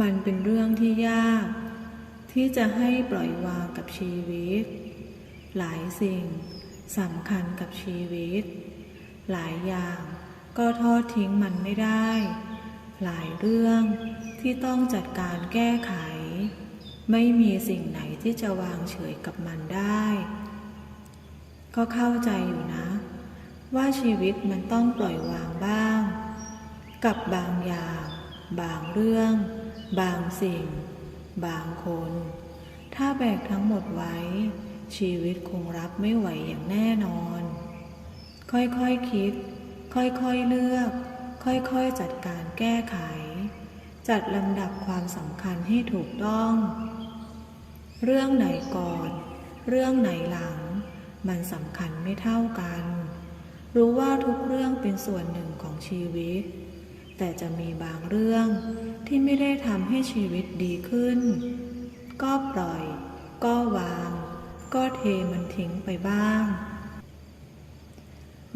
มันเป็นเรื่องที่ยาก ที่จะให้ปล่อยวางกับชีวิต หลายสิ่งสำคัญกับชีวิต หลายอย่างก็ทอดทิ้งมันไม่ได้ หลายเรื่องที่ต้องจัดการแก้ไข ไม่มีสิ่งไหนที่จะวางเฉยกับมันได้ ก็เข้าใจอยู่นะ ว่าชีวิตมันต้องปล่อยวางบ้าง กับบางอย่าง บางเรื่อง บางสิ่ง บางคน ถ้าแบกทั้งหมดไว้ ชีวิตคงรับไม่ไหวอย่างแน่นอน ค่อยๆคคิด ค่อยๆเลือก ค่อยๆจัดการแก้ไข จัดลำดับความสำคัญให้ถูกต้อง เรื่องไหนก่อน เรื่องไหนหลัง มันสำคัญไม่เท่ากัน รู้ว่าทุกเรื่องเป็นส่วนหนึ่งของชีวิต แต่จะมีบางเรื่องที่ไม่ได้ทำให้ชีวิตดีขึ้น ก็ปล่อย ก็วาง ก็เทมันทิ้งไปบ้าง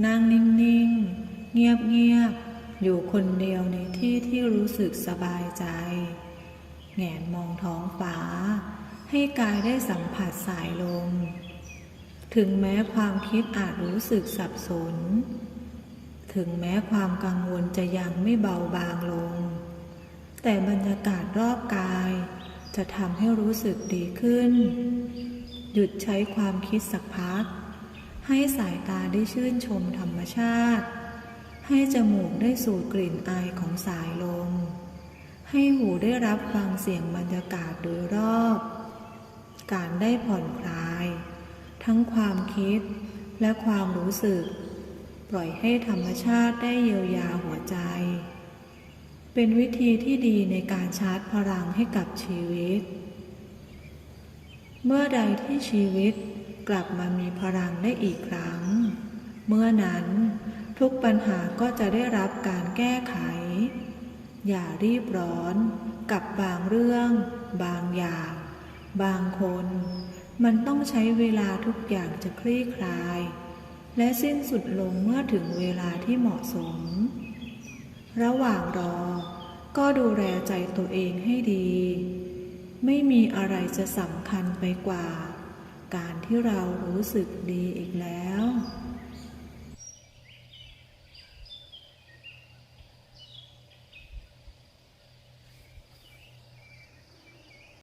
นั่งนิ่งๆ เงียบๆ อยู่คนเดียวในที่ที่รู้สึกสบายใจ แงนมองท้องฟ้า ให้กายได้สัมผัสสายลม ถึงแม้ความคิดอาจรู้สึกสับสน ถึงแม้ความกังวลจะยังไม่เบาบางลง แต่บรรยากาศรอบกาย จะทำให้รู้สึกดีขึ้น หยุดใช้ความคิดสักพัก ให้สายตาได้ชื่นชมธรรมชาติ ให้จมูกได้สูดกลิ่นอายของสายลม ให้หูได้รับฟังเสียงบรรยากาศโดยรอบ การได้ผ่อนคลาย ทั้งความคิดและความรู้สึก ปล่อยให้ธรรมชาติได้เยียวยาหัวใจ เป็นวิธีที่ดีในการชาร์จพลังให้กับชีวิต เมื่อใดที่ชีวิตกลับมามีพลังได้อีกครั้ง เมื่อนั้นทุกปัญหาก็จะได้รับการแก้ไข อย่ารีบร้อนกับบางเรื่อง บางอย่าง บางคน มันต้องใช้เวลาทุกอย่างจะคลี่คลาย และสิ้นสุดลงเมื่อถึงเวลาที่เหมาะสม ระหว่างรอ ก็ดูแลใจตัวเองให้ดี ไม่มีอะไรจะสำคัญไปกว่า การที่เรารู้สึกดีอีกแล้ว